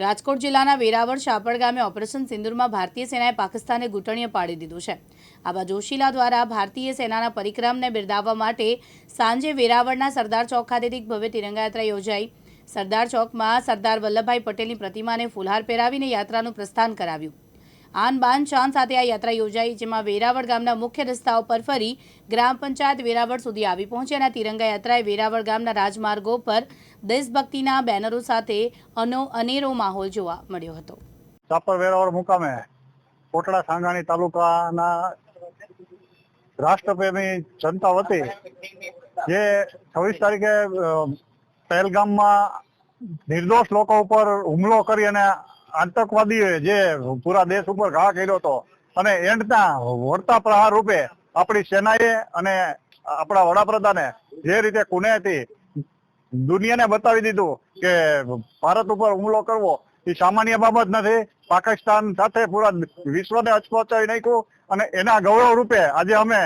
રાજકોટ જિલ્લાના વેરાવળ શાપડ ગામે ઓપરેશન સિંદુરમાં ભારતીય સેનાએ પાકિસ્તાને ઘૂંટણીએ પાડી દીધું છે. આવા જોશીલા દ્વારા ભારતીય સેનાના પરિક્રમને બિરદાવવા માટે સાંજે વેરાવળના સરદાર ચોક ખાતેથી ભવ્ય તિરંગાયાત્રા યોજાઈ. સરદાર ચોકમાં સરદાર વલ્લભભાઈ પટેલની પ્રતિમાને ફુલહાર પહેરાવીને યાત્રાનું પ્રસ્થાન કરાવ્યું. આન બાન શાન સાથે આ યાત્રા યોજાઈ, જેમાં વેરાવળ ગામના મુખ્ય રસ્તાઓ પર ફરી ગ્રામ પંચાયત વેરાવળ સુધી આવી પહોંચી અને તિરંગા યાત્રાએ વેરાવળ ગામના રાજમાર્ગો પર દેશભક્તિના બેનરો સાથે અનો અનેરો માહોલ જોવા મળ્યો હતો. સાપર વેરાવળ મુકામે કોટડા સાંગાણી તાલુકાના રાષ્ટ્રપ્રેમી જનતા વતી જે છવ્વીસ તારીખે પહેલગામમાં નિર્દોષ લોકો ઉપર હુમલો કરી અને આતંકવાદીઓએ જે પૂરા દેશ ઉપર ઘા કર્યો હતો અને એન્ડના વળતા પ્રહાર રૂપે આપણી સેનાએ અને આપણા વડાપ્રધાને જે રીતે કુનેહથી દુનિયાને બતાવી દીધું કે ભારત ઉપર હુમલો કરવો એ સામાન્ય બાબત નથી. પાકિસ્તાન સાથે પૂરા વિશ્વને અચપોચાવી નાખ્યું અને એના ગૌરવ રૂપે આજે અમે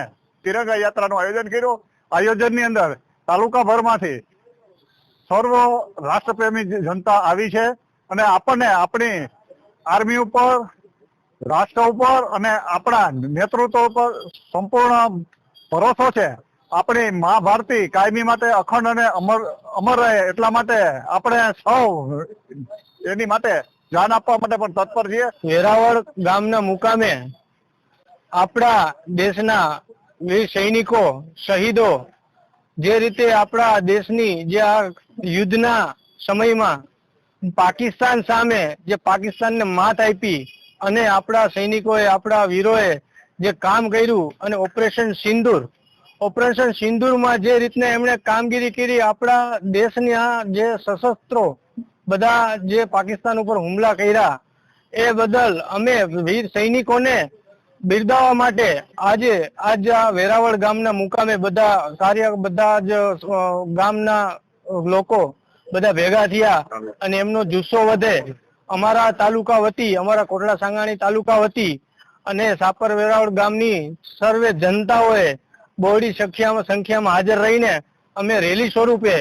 તિરંગા યાત્રાનું આયોજન કર્યું. આયોજનની અંદર તાલુકા ભરમાંથી સર્વ રાષ્ટ્રપ્રેમી જનતા આવી છે. અને આપણને આપણી આર્મી ઉપર, રાષ્ટ્ર ઉપર અને આપણા નેતૃત્વ ઉપર સંપૂર્ણ ભરોસો છે. આપણી મા ભારતી કાયમી માટે અખંડ અને અમર અમર રહે એટલા માટે આપણે સૌ એની માટે જાન આપવા માટે પણ તત્પર છીએ. વેરાવળ ગામના મુકામે આપણા દેશના વીર સૈનિકો, શહીદો જે રીતે આપણા દેશની જે આ યુદ્ધના સમયમાં પાકિસ્તાન સામે જે પાકિસ્તાનને માત આપી અને આપણા સૈનિકોએ, આપણા વીરોએ જે કામ કર્યું અને ઓપરેશન સિંદુર, ઓપરેશન સિંદૂરમાં જે રીતને એમણે કામગીરી કરી, આપણા દેશની આ જે સશસ્ત્રો બધા જે પાકિસ્તાન ઉપર હુમલા કર્યા, એ બદલ અમે વીર સૈનિકોને બિરદાવવા માટે આજે, આજ આ વેરાવળ ગામના મુકામે બધા સારી બધા જ ગામના લોકો બધા ભેગા થયા અને એમનો જુસ્સો વધે. અમારા તાલુકા વતી અમારા કોટડા સાંગાણી તાલુકા વતી અને સાપર વેરાવળ ગામની સર્વે જનતાઓએ બહોળી સંખ્યામાં સંખ્યામાં હાજર રહીને અમે રેલી સ્વરૂપે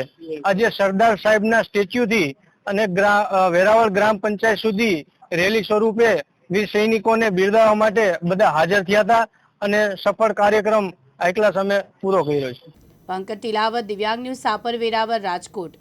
આજે સરદાર સાહેબના સ્ટેચ્યુથી અને વેરાવળ ગ્રામ પંચાયત સુધી રેલી સ્વરૂપે વીર સૈનિકોને બિરદાવવા માટે બધા હાજર થયા હતા અને સફળ કાર્યક્રમ આટલા સમય પૂરો કર્યો છે. પંકજ તિલાવત દિવ્યાંગ ન્યૂઝ સાપર વેરાવળ રાજકોટ.